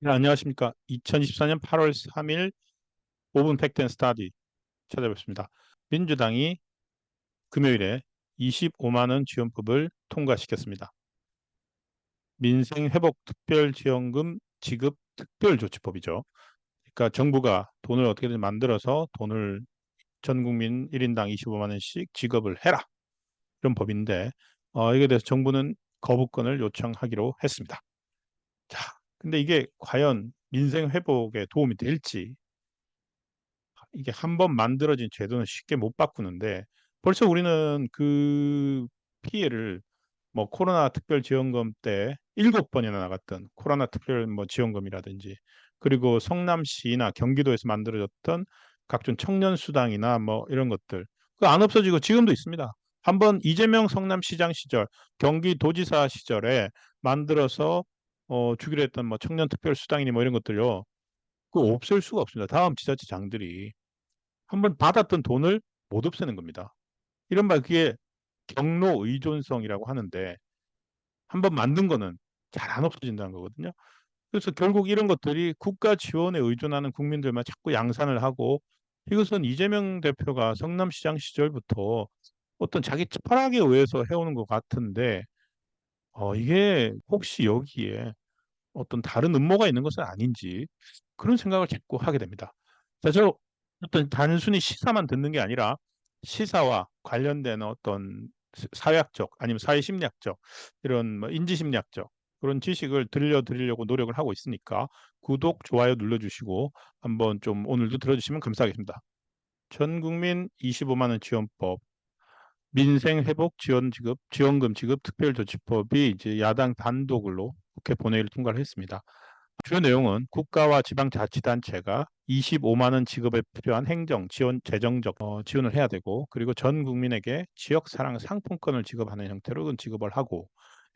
네, 안녕하십니까. 2024년 8월 3일 5분 팩트앤 스타디 찾아뵙습니다. 민주당이 금요일에 25만 원 지원법을 통과시켰습니다. 민생회복특별지원금 지급 특별조치법이죠. 그러니까 정부가 돈을 어떻게든 만들어서 돈을 전 국민 1인당 25만 원씩 지급을 해라. 이런 법인데 어, 이에 대해서 정부는 거부권을 요청하기로 했습니다. 자, 근데 이게 과연 민생 회복에 도움이 될지 이게 한 번 만들어진 제도는 쉽게 못 바꾸는데 벌써 우리는 그 피해를 뭐 코로나 특별 지원금 때 일곱 번이나 나갔던 코로나 특별 뭐 지원금이라든지 그리고 성남시나 경기도에서 만들어졌던 각종 청년 수당이나 뭐 이런 것들 그 안 없어지고 지금도 있습니다. 한번 이재명 성남시장 시절 경기도지사 시절에 만들어서 어, 주기로 했던 뭐 청년 특별 수당이니 뭐 이런 것들요. 그 없앨 수가 없습니다. 다음 지자체장들이 한번 받았던 돈을 못 없애는 겁니다. 이런 말 그게 경로 의존성이라고 하는데 한번 만든 거는 잘 안 없어진다는 거거든요. 그래서 결국 이런 것들이 국가 지원에 의존하는 국민들만 자꾸 양산을 하고 이것은 이재명 대표가 성남시장 시절부터 어떤 자기 철학에 의해서 해오는 것 같은데 어, 이게 혹시 여기에 어떤 다른 음모가 있는 것은 아닌지 그런 생각을 자꾸 하게 됩니다. 자, 저 어떤 단순히 시사만 듣는 게 아니라 시사와 관련된 어떤 사회학적 아니면 사회심리학적 이런 뭐 인지심리학적 그런 지식을 들려드리려고 노력을 하고 있으니까 구독, 좋아요 눌러주시고 한번 좀 오늘도 들어주시면 감사하겠습니다. 전 국민 25만 원 지원법 민생 회복 지원 지급 지원금 지급 특별 조치법이 이제 야당 단독으로 국회 본회의를 통과를 했습니다. 주요 내용은 국가와 지방자치단체가 25만 원 지급에 필요한 행정 지원 재정적 어, 지원을 해야 되고 그리고 전 국민에게 지역 사랑 상품권을 지급하는 형태로 지급을 하고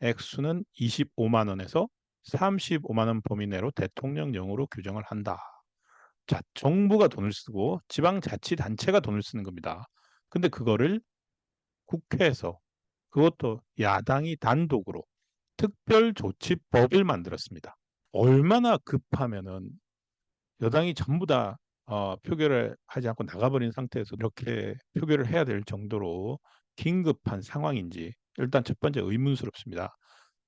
액수는 25만 원에서 35만 원 범위 내로 대통령령으로 규정을 한다. 자, 정부가 돈을 쓰고 지방자치단체가 돈을 쓰는 겁니다. 근데 그거를 국회에서 그것도 야당이 단독으로 특별조치법을 만들었습니다. 얼마나 급하면은 여당이 전부 다 어, 표결을 하지 않고 나가버린 상태에서 이렇게 표결을 해야 될 정도로 긴급한 상황인지 일단 첫 번째 의문스럽습니다.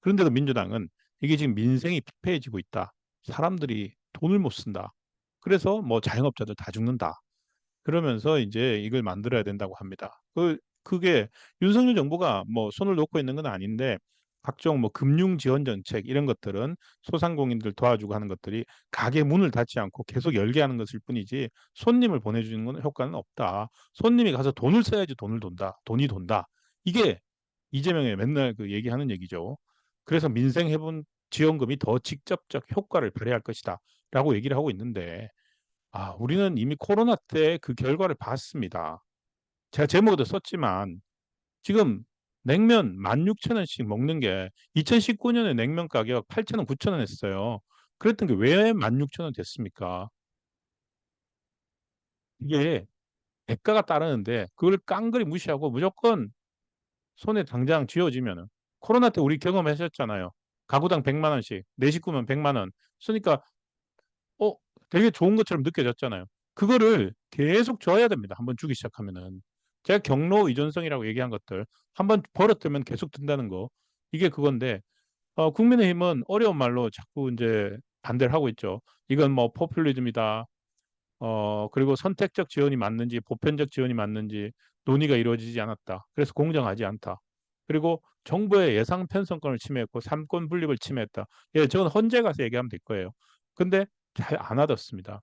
그런데도 민주당은 이게 지금 민생이 피폐해지고 있다. 사람들이 돈을 못 쓴다. 그래서 뭐 자영업자들 다 죽는다. 그러면서 이제 이걸 만들어야 된다고 합니다. 그 그게 윤석열 정부가 뭐 손을 놓고 있는 건 아닌데 각종 뭐 금융 지원 정책 이런 것들은 소상공인들 도와주고 하는 것들이 가게 문을 닫지 않고 계속 열게 하는 것일 뿐이지 손님을 보내주는 건 효과는 없다. 손님이 가서 돈을 써야지 돈을 돈다. 돈이 돈다. 이게 이재명이 맨날 그 얘기하는 얘기죠. 그래서 민생 회복 지원금이 더 직접적 효과를 발휘할 것이다. 라고 얘기를 하고 있는데 아, 우리는 이미 코로나 때 그 결과를 봤습니다. 제가 제목에도 썼지만 지금 냉면 16,000원씩 먹는 게 2019년에 냉면 가격 8,000원, 9,000원 했어요. 그랬던 게 왜 16,000원 됐습니까? 이게 대가가 따르는데 그걸 깡그리 무시하고 무조건 손에 당장 쥐어지면은 코로나 때 우리 경험하셨잖아요. 가구당 100만 원씩, 내 식구면 100만 원. 쓰니까 어 되게 좋은 것처럼 느껴졌잖아요. 그거를 계속 줘야 됩니다. 한번 주기 시작하면은. 제가 경로 의존성이라고 얘기한 것들 한번 버릇들면 계속 든다는 거 이게 그건데 어, 국민의힘은 어려운 말로 자꾸 이제 반대를 하고 있죠. 이건 뭐 포퓰리즘이다. 어, 그리고 선택적 지원이 맞는지 보편적 지원이 맞는지 논의가 이루어지지 않았다. 그래서 공정하지 않다. 그리고 정부의 예상 편성권을 침해했고 삼권 분립을 침해했다. 예, 저건 헌재 가서 얘기하면 될 거예요. 근데 잘안 와닿습니다.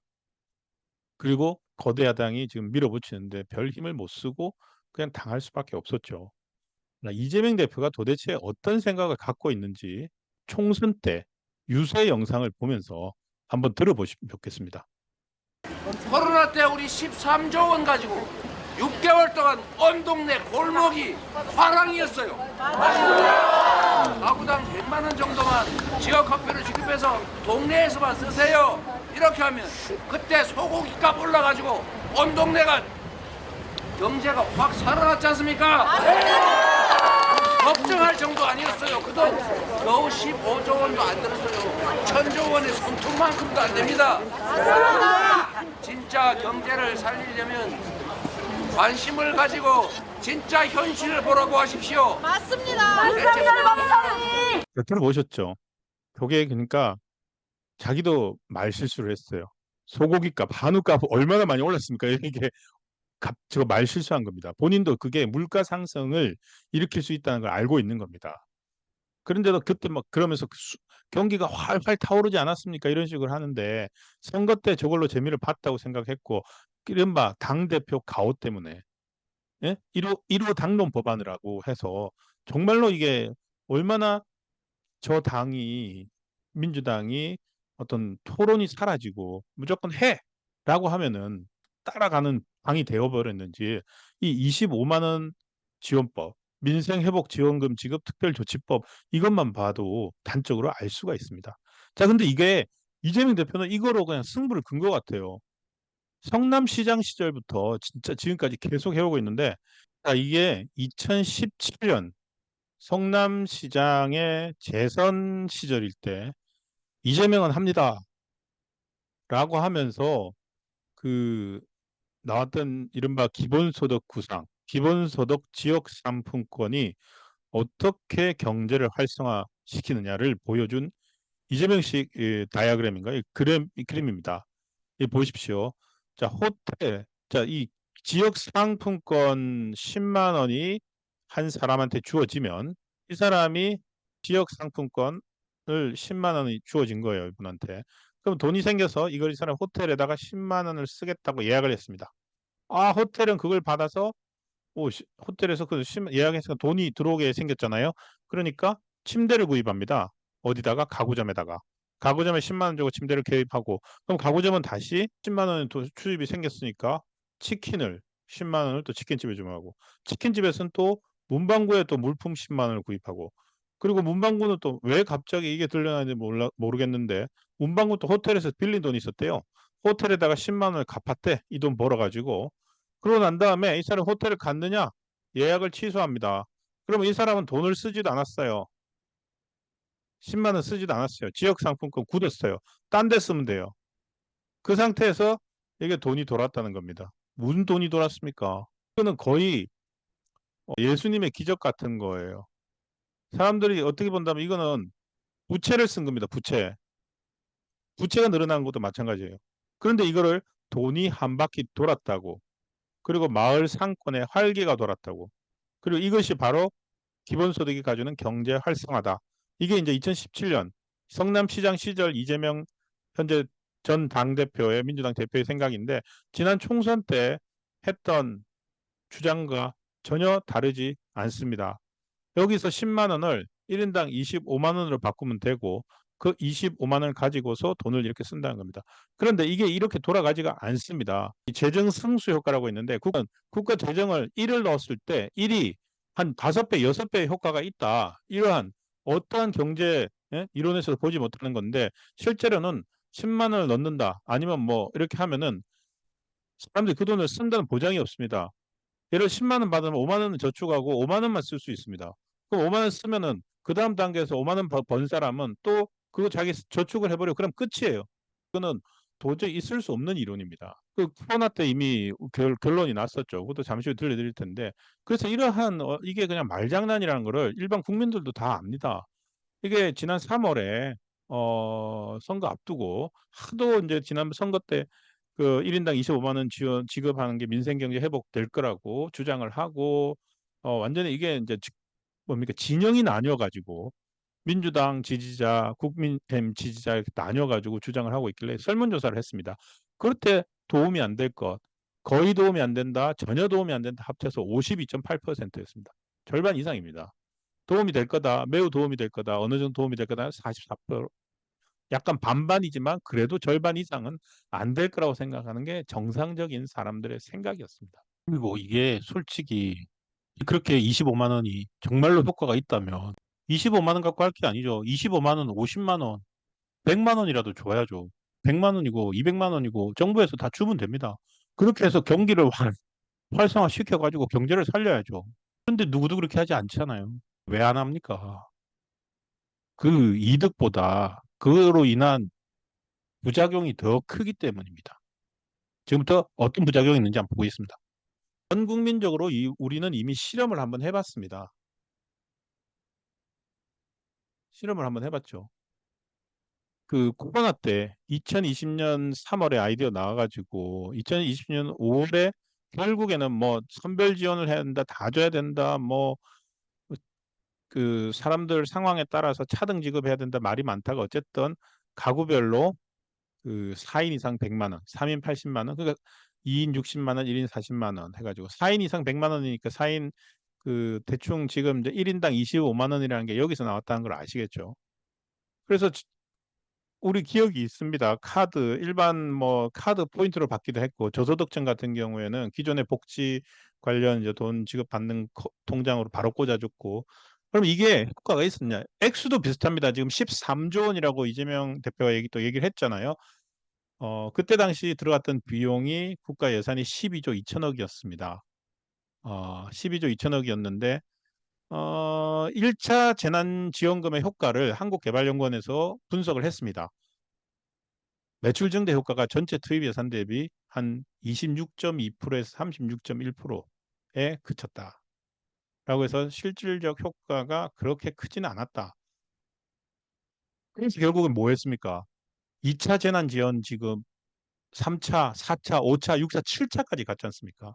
그리고 거대 야당이 지금 밀어붙이는데 별 힘을 못 쓰고 그냥 당할 수밖에 없었죠. 이재명 대표가 도대체 어떤 생각을 갖고 있는지 총선 때 유세 영상을 보면서 한번 들어보시면 좋겠습니다. 코로나 때 우리 13조 원 가지고 6개월 동안 온 동네 골목이 화랑이었어요. 가구당 100만 원 정도만 지역 화폐로 지급해서 동네에서만 쓰세요. 이렇게 하면 그때 소고기 값 올라가지고 온 동네가 경제가 확 살아났지 않습니까? 걱정할 정도 아니었어요. 그돈 겨우 15조 원도 안 들었어요. 천조 원의 손톱만큼도 안 됩니다. 진짜 경제를 살리려면 관심을 가지고 진짜 현실을 보라고 하십시오. 맞습니다. 맞습니다, 박사님. 들어보셨죠? 그게 그러니까 자기도 말 실수를 했어요. 소고기값, 한우값 얼마나 많이 올랐습니까? 이게 값, 저거 말 실수한 겁니다. 본인도 그게 물가 상승을 일으킬 수 있다는 걸 알고 있는 겁니다. 그런데도 그때 막 그러면서 그 수- 경기가 활활 타오르지 않았습니까? 이런 식으로 하는데 선거 때 저걸로 재미를 봤다고 생각했고 이른바 당대표 가오 때문에 예? 1호, 1호 당론 법안이라고 해서 정말로 이게 얼마나 저 당이 민주당이 어떤 토론이 사라지고 무조건 해라고 하면은 따라가는 당이 되어버렸는지 이 25만 원 지원법, 민생회복지원금 지급 특별조치법 이것만 봐도 단적으로 알 수가 있습니다. 자, 근데 이게 이재명 대표는 이거로 그냥 승부를 건것 같아요. 성남시장 시절부터 진짜 지금까지 계속 해오고 있는데 자, 이게 2017년 성남시장의 재선 시절일 때 이재명은 합니다. 라고 하면서 그 나왔던 이른바 기본소득 구상, 기본소득 지역 상품권이 어떻게 경제를 활성화시키느냐를 보여준 이재명식 이 다이아그램인가 이 그램 이 그림입니다. 이 보십시오. 자 호텔, 자 이 지역 상품권 10만 원이 한 사람한테 주어지면 이 사람이 지역 상품권을 10만 원이 주어진 거예요 이분한테. 그럼 돈이 생겨서 이걸 이 사람 호텔에다가 10만 원을 쓰겠다고 예약을 했습니다. 아 호텔은 그걸 받아서 오, 시- 호텔에서 그10 예약했으니까 돈이 들어오게 생겼잖아요. 그러니까 침대를 구입합니다. 어디다가 가구점에다가 가구점에 10만 원 주고 침대를 개입하고 그럼 가구점은 다시 10만 원의 또 수입이 생겼으니까 치킨을 10만 원을 또 치킨집에 주문하고 치킨집에서는 또 문방구에 또 물품 10만 원을 구입하고 그리고 문방구는 또 왜 갑자기 이게 들려나는지 몰라 모르겠는데 문방구 또 호텔에서 빌린 돈이 있었대요. 호텔에다가 10만 원을 갚았대. 이 돈 벌어가지고 그러고 난 다음에 이 사람 호텔을 갔느냐 예약을 취소합니다. 그러면 이 사람은 돈을 쓰지도 않았어요. 10만 원 쓰지도 않았어요. 지역 상품권 굳었어요. 딴 데 쓰면 돼요. 그 상태에서 이게 돈이 돌았다는 겁니다. 무슨 돈이 돌았습니까? 이거는 거의 어, 예수님의 기적 같은 거예요. 사람들이 어떻게 본다면 이거는 부채를 쓴 겁니다. 부채. 부채가 늘어난 것도 마찬가지예요. 그런데 이거를 돈이 한 바퀴 돌았다고. 그리고 마을 상권에 활기가 돌았다고. 그리고 이것이 바로 기본소득이 가주는 경제 활성화다. 이게 이제 2017년 성남시장 시절 이재명 현재 전 당대표의 민주당 대표의 생각인데 지난 총선 때 했던 주장과 전혀 다르지 않습니다. 여기서 10만 원을 1인당 25만 원으로 바꾸면 되고 그 25만 원을 가지고서 돈을 이렇게 쓴다는 겁니다. 그런데 이게 이렇게 돌아가지가 않습니다. 이 재정 승수 효과라고 있는데 국가, 국가 재정을 1을 넣었을 때 1이 한 5배, 6배의 효과가 있다. 이러한 어떠한 경제 예? 이론에서도 보지 못하는 건데 실제로는 10만 원을 넣는다. 아니면 뭐 이렇게 하면은 사람들이 그 돈을 쓴다는 보장이 없습니다. 예를 들어 10만 원 받으면 5만 원은 저축하고 5만 원만 쓸 수 있습니다. 그럼 5만 원 쓰면은 그 다음 단계에서 5만 원 번- 번 사람은 또 그거 자기 저축을 해버려 그럼 끝이에요. 그거는 도저히 있을 수 없는 이론입니다. 그 코로나 때 이미 결, 결론이 났었죠. 그것도 잠시 후에 들려드릴 텐데 그래서 이러한 어, 이게 그냥 말장난이라는 거를 일반 국민들도 다 압니다. 이게 지난 3월에 어, 선거 앞두고 하도 이제 지난 선거 때 그 1인당 25만 원 지원 지급하는 게 민생 경제 회복될 거라고 주장을 하고 어, 완전히 이게 이제 지- 뭡니까 진영이 나뉘어 가지고 민주당 지지자, 국민의힘 지지자 이렇게 나뉘어 가지고 주장을 하고 있길래 설문조사를 했습니다. 때 도움이 안 될 것, 거의 도움이 안 된다, 전혀 도움이 안 된다 합쳐서 52.8%였습니다. 절반 이상입니다. 도움이 될 거다, 매우 도움이 될 거다, 어느 정도 도움이 될 거다 44%. 약간 반반이지만 그래도 절반 이상은 안 될 거라고 생각하는 게 정상적인 사람들의 생각이었습니다. 그리고 이게 솔직히 그렇게 25만 원이 정말로 효과가 있다면 25만 원 갖고 할 게 아니죠. 25만 원, 50만 원, 100만 원이라도 줘야죠. 100만 원이고 200만 원이고 정부에서 다 주면 됩니다. 그렇게 해서 경기를 활, 활성화 시켜가지고 경제를 살려야죠. 그런데 누구도 그렇게 하지 않잖아요. 왜 안 합니까? 그 이득보다 그로 인한 부작용이 더 크기 때문입니다. 지금부터 어떤 부작용이 있는지 한번 보겠습니다. 전 국민적으로 이, 우리는 이미 실험을 한번 해봤습니다. 실험을 한번 해봤죠. 그 코로나 때 2020년 3월에 아이디어 나와가지고 2020년 5월에 결국에는 뭐 선별 지원을 해야 된다, 다 줘야 된다, 뭐 그 사람들 상황에 따라서 차등 지급해야 된다 말이 많다가 어쨌든 가구별로 그 4인 이상 100만 원, 3인 80만 원, 그러니까 2인 60만 원, 1인 40만 원 해가지고 4인 이상 100만 원이니까 4인 그 대충 지금 이제 1인당 25만 원이라는 게 여기서 나왔다는 걸 아시겠죠? 그래서 지- 우리 기억이 있습니다. 카드 일반 뭐 카드 포인트로 받기도 했고 저소득층 같은 경우에는 기존의 복지 관련 이제 돈 지급 받는 거- 통장으로 바로 꽂아줬고 그럼 이게 효과가 있었냐? 액수도 비슷합니다. 지금 13조 원이라고 이재명 대표가 얘기 또 얘기를 했잖아요. 어 그때 당시 들어갔던 비용이 국가 예산이 12조 2천억이었습니다. 어 12조 2천억이었는데 어 1차 재난지원금의 효과를 한국개발연구원에서 분석을 했습니다. 매출 증대 효과가 전체 투입 예산 대비 한 26.2%에서 36.1%에 그쳤다. 라고 해서 실질적 효과가 그렇게 크지는 않았다. 그래서 결국은 뭐 했습니까? 2차 재난지원 지금 3차, 4차, 5차, 6차, 7차까지 갔지 않습니까?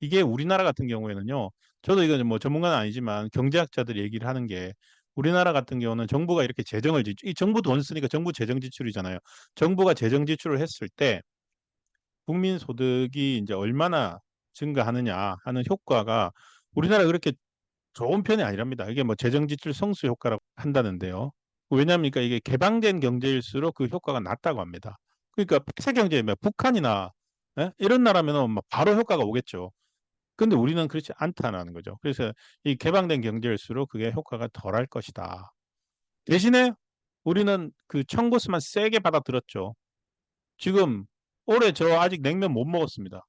이게 우리나라 같은 경우에는요. 저도 이건 뭐 전문가는 아니지만 경제학자들이 얘기를 하는 게 우리나라 같은 경우는 정부가 이렇게 재정을 지출, 이 정부 돈 쓰니까 정부 재정 지출이잖아요. 정부가 재정 지출을 했을 때 국민 소득이 이제 얼마나 증가하느냐 하는 효과가 우리나라 그렇게 좋은 편이 아니랍니다. 이게 뭐 재정 지출 성수 효과라고 한다는데요. 왜냐합니까? 이게 개방된 경제일수록 그 효과가 낮다고 합니다. 그러니까 폐쇄 경제면 북한이나 예? 이런 나라면은 막 바로 효과가 오겠죠. 근데 우리는 그렇지 않다는 거죠. 그래서 이 개방된 경제일수록 그게 효과가 덜할 것이다. 대신에 우리는 그 청구서만 세게 받아들었죠. 지금 올해 저 아직 냉면 못 먹었습니다.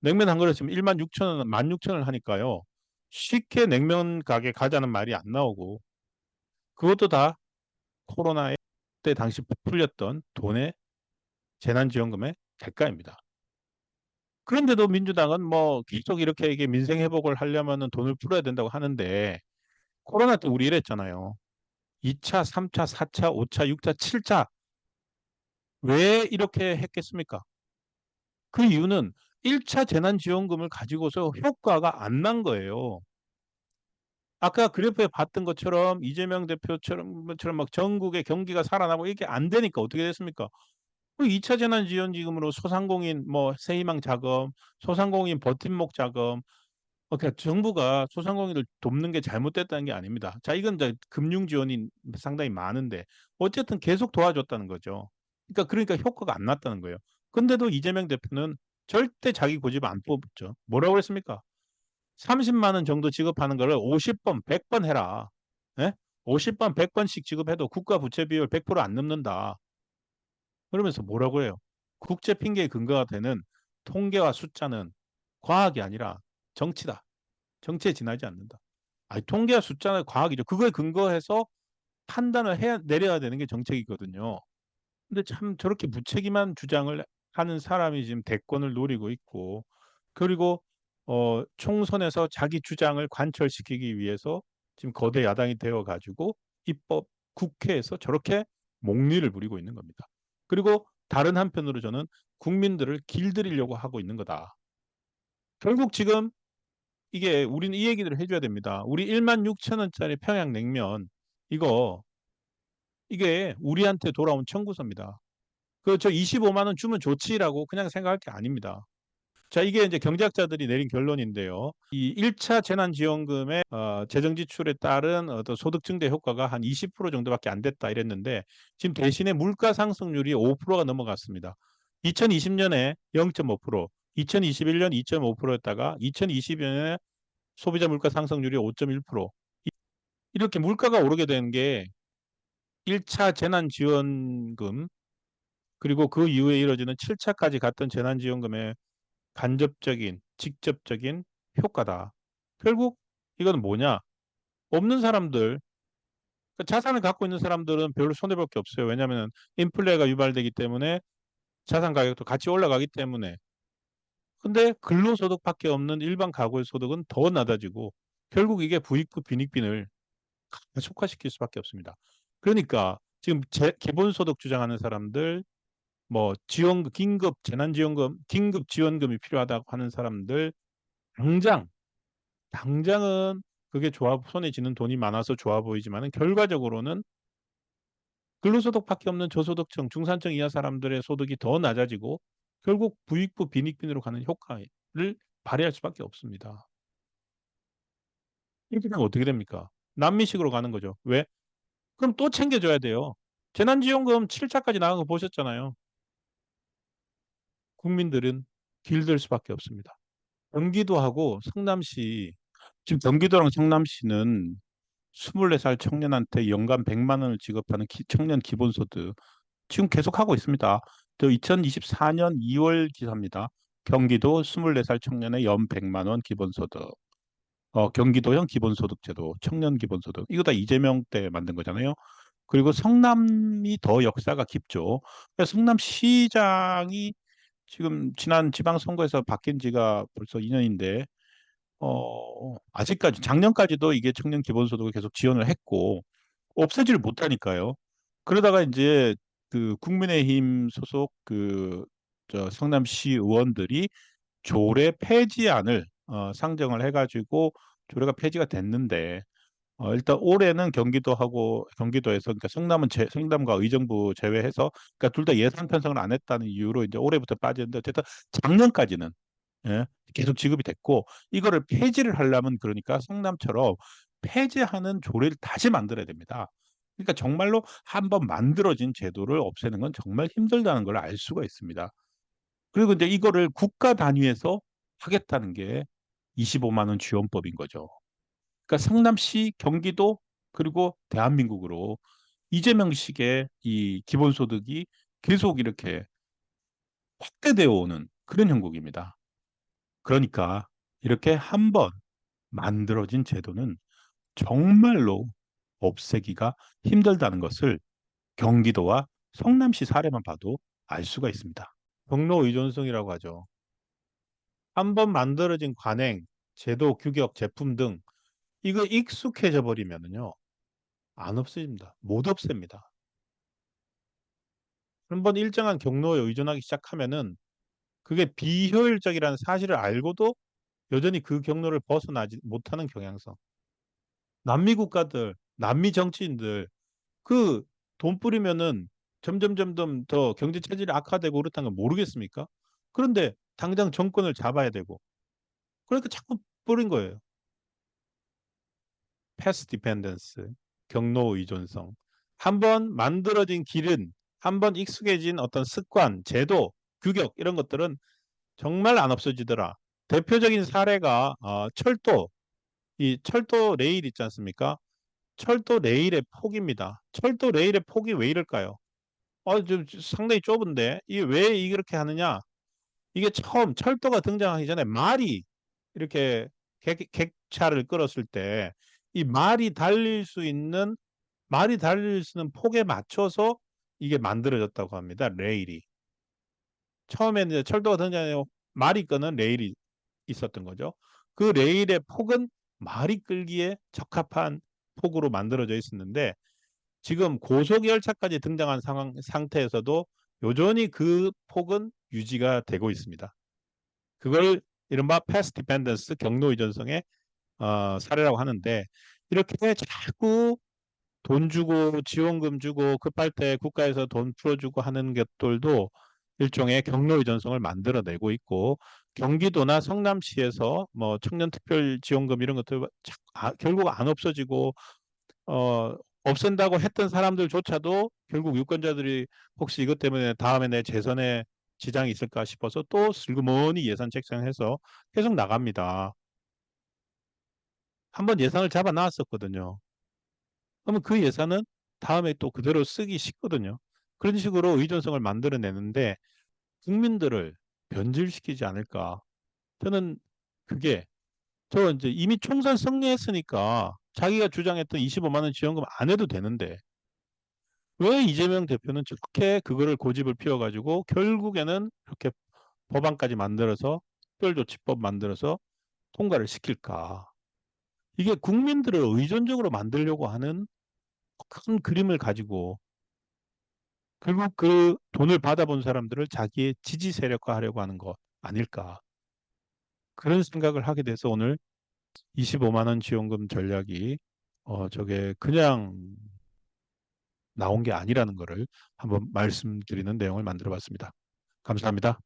냉면 한 그릇 지금 1만 6천 원, 1만 6천 원 하니까요. 쉽게 냉면 가게 가자는 말이 안 나오고 그것도 다 코로나에 때 당시 풀렸던 돈의 재난지원금의 대가입니다. 그런데도 민주당은 뭐 계속 이렇게 이게 민생 회복을 하려면은 돈을 풀어야 된다고 하는데 코로나 때 우리 이랬잖아요. 2차, 3차, 4차, 5차, 6차, 7차 왜 이렇게 했겠습니까? 그 이유는 1차 재난지원금을 가지고서 효과가 안 난 거예요. 아까 그래프에 봤던 것처럼 이재명 대표처럼 막 전국의 경기가 살아나고 이게 안 되니까 어떻게 됐습니까? 그 2차 재난지원지금으로 소상공인 뭐 세희망 자금, 소상공인 버팀목 자금, 어, 그러니까 정부가 소상공인을 돕는 게 잘못됐다는 게 아닙니다. 자, 이건 이제 금융 지원이 상당히 많은데 어쨌든 계속 도와줬다는 거죠. 그러니까 그러니까 효과가 안 났다는 거예요. 근데도 이재명 대표는 절대 자기 고집 안 뽑죠. 뭐라고 그랬습니까? 30만 원 정도 지급하는 거를 50번, 100번 해라. 예? 50번, 100번씩 지급해도 국가 부채 비율 100%안 넘는다. 그러면서 뭐라고 해요? 국제 핑계의 근거가 되는 통계와 숫자는 과학이 아니라 정치다. 정치에 지나지 않는다. 아니, 통계와 숫자는 과학이죠. 그거에 근거해서 판단을 해야 내려야 되는 게 정책이거든요. 근데 참 저렇게 무책임한 주장을 하는 사람이 지금 대권을 노리고 있고 그리고 어, 총선에서 자기 주장을 관철시키기 위해서 지금 거대 야당이 되어 가지고 입법 국회에서 저렇게 목리를 부리고 있는 겁니다. 그리고 다른 한편으로 저는 국민들을 길들이려고 하고 있는 거다. 결국 지금 이게 우리는 이 얘기를 해줘야 됩니다. 우리 1만 6천 원짜리 평양냉면 이거 이게 우리한테 돌아온 청구서입니다. 그 저 25만 원 주면 좋지라고 그냥 생각할 게 아닙니다. 자, 이게 이제 경제학자들이 내린 결론인데요. 이 1차 재난지원금의 어, 재정 지출에 따른 어떤 소득 증대 효과가 한 20% 정도밖에 안 됐다 이랬는데 지금 대신에 물가 상승률이 5%가 넘어갔습니다. 2020년에 0.5%, 2021년 2.5%였다가 2022년에 소비자 물가 상승률이 5.1%. 이- 이렇게 물가가 오르게 된 게 1차 재난지원금 그리고 그 이후에 이뤄지는 7차까지 갔던 재난지원금의 간접적인, 직접적인 효과다. 결국 이건 뭐냐? 없는 사람들, 그러니까 자산을 갖고 있는 사람들은 별로 손해볼 게 없어요. 왜냐하면 인플레가 유발되기 때문에 자산 가격도 같이 올라가기 때문에. 근데 근로소득밖에 없는 일반 가구의 소득은 더 낮아지고 결국 이게 부익부 빈익빈을 가속화시킬 수밖에 없습니다. 그러니까 지금 제, 기본소득 주장하는 사람들, 뭐 지원금, 긴급 재난지원금, 긴급 지원금이 필요하다고 하는 사람들 당장 당장은 그게 좋아 손에 쥐는 돈이 많아서 좋아 보이지만은 결과적으로는 근로소득밖에 없는 저소득층, 중산층 이하 사람들의 소득이 더 낮아지고 결국 부익부 빈익빈으로 가는 효과를 발휘할 수밖에 없습니다. 이렇게 되면 어떻게 됩니까? 난민식으로 가는 거죠. 왜? 그럼 또 챙겨줘야 돼요. 재난지원금 7차까지 나간 거 보셨잖아요. 국민들은 길들 수밖에 없습니다. 경기도하고 성남시 지금 경기도랑 성남시는 24살 청년한테 연간 100만 원을 지급하는 기- 청년 기본소득 지금 계속 하고 있습니다. 저 2024년 2월 기사입니다. 경기도 24살 청년의 연 100만 원 기본소득. 어, 경기도형 기본소득제도, 청년 기본소득. 이거 다 이재명 때 만든 거잖아요. 그리고 성남이 더 역사가 깊죠. 그래서 성남시장이 지금 지난 지방선거에서 바뀐 지가 벌써 2년인데, 어, 아직까지, 작년까지도 이게 청년 기본소득을 계속 지원을 했고, 없애지를 못하니까요. 그러다가 이제 그 국민의힘 소속 그, 저 성남시 의원들이 조례 폐지안을 어, 상정을 해가지고 조례가 폐지가 됐는데, 어, 일단 올해는 경기도하고 경기도에서 그러니까 성남은 제, 성남과 의정부 제외해서 그러니까 둘 다 예산 편성을 안 했다는 이유로 이제 올해부터 빠졌는데 어쨌든 작년까지는 예, 계속 지급이 됐고 이거를 폐지를 하려면 그러니까 성남처럼 폐지하는 조례를 다시 만들어야 됩니다. 그러니까 정말로 한번 만들어진 제도를 없애는 건 정말 힘들다는 걸 알 수가 있습니다. 그리고 이제 이거를 국가 단위에서 하겠다는 게 25만 원 지원법인 거죠. 그러니까 성남시, 경기도 그리고 대한민국으로 이재명식의 이 기본소득이 계속 이렇게 확대되어 오는 그런 형국입니다. 그러니까 이렇게 한 번 만들어진 제도는 정말로 없애기가 힘들다는 것을 경기도와 성남시 사례만 봐도 알 수가 있습니다. 경로 의존성이라고 하죠. 한 번 만들어진 관행, 제도, 규격, 제품 등 이거 익숙해져 버리면은요. 안 없어집니다. 못 없앱니다. 한번 일정한 경로에 의존하기 시작하면은 그게 비효율적이라는 사실을 알고도 여전히 그 경로를 벗어나지 못하는 경향성. 남미 국가들, 남미 정치인들 그 돈 뿌리면은 점점 점점 더 경제 체질이 악화되고 그렇다는 걸 모르겠습니까? 그런데 당장 정권을 잡아야 되고 그러니까 자꾸 뿌린 거예요. 패스 디펜던스, 경로 의존성. 한번 만들어진 길은 한번 익숙해진 어떤 습관, 제도, 규격 이런 것들은 정말 안 없어지더라. 대표적인 사례가 어, 철도, 이 철도 레일 있지 않습니까? 철도 레일의 폭입니다. 철도 레일의 폭이 왜 이럴까요? 어, 좀 상당히 좁은데 이게 왜 이렇게 하느냐? 이게 처음 철도가 등장하기 전에 말이 이렇게 객, 객차를 끌었을 때 이 말이 달릴 수 있는 말이 달릴 수 있는 폭에 맞춰서 이게 만들어졌다고 합니다. 레일이. 처음에는 철도가 등장해서 말이 끄는 레일이 있었던 거죠. 그 레일의 폭은 말이 끌기에 적합한 폭으로 만들어져 있었는데 지금 고속열차까지 등장한 상황, 상태에서도 여전히 그 폭은 유지가 되고 있습니다. 그걸 이른바 패스 디펜던스 경로 의존성의 어, 사례라고 하는데 이렇게 자꾸 돈 주고 지원금 주고 급할 때 국가에서 돈 풀어주고 하는 것들도 일종의 경로 의존성을 만들어내고 있고 경기도나 성남시에서 뭐 청년 특별 지원금 이런 것들 자- 아, 결국 안 없어지고 어 없앤다고 했던 사람들조차도 결국 유권자들이 혹시 이것 때문에 다음에 내 재선에 지장이 있을까 싶어서 또 슬그머니 예산 책정해서 계속 나갑니다. 한번 예산을 잡아 놨었거든요. 그러면 그 예산은 다음에 또 그대로 쓰기 쉽거든요. 그런 식으로 의존성을 만들어내는데 국민들을 변질시키지 않을까. 저는 그게 저 이제 이미 총선 승리했으니까 자기가 주장했던 25만 원 지원금 안 해도 되는데 왜 이재명 대표는 저렇게 그거를 고집을 피워가지고 결국에는 이렇게 법안까지 만들어서 특별조치법 만들어서 통과를 시킬까? 이게 국민들을 의존적으로 만들려고 하는 큰 그림을 가지고 결국 그 돈을 받아본 사람들을 자기의 지지 세력화 하려고 하는 것 아닐까? 그런 생각을 하게 돼서 오늘 25만 원 지원금 전략이 어 저게 그냥 나온 게 아니라는 거를 한번 말씀드리는 내용을 만들어 봤습니다. 감사합니다.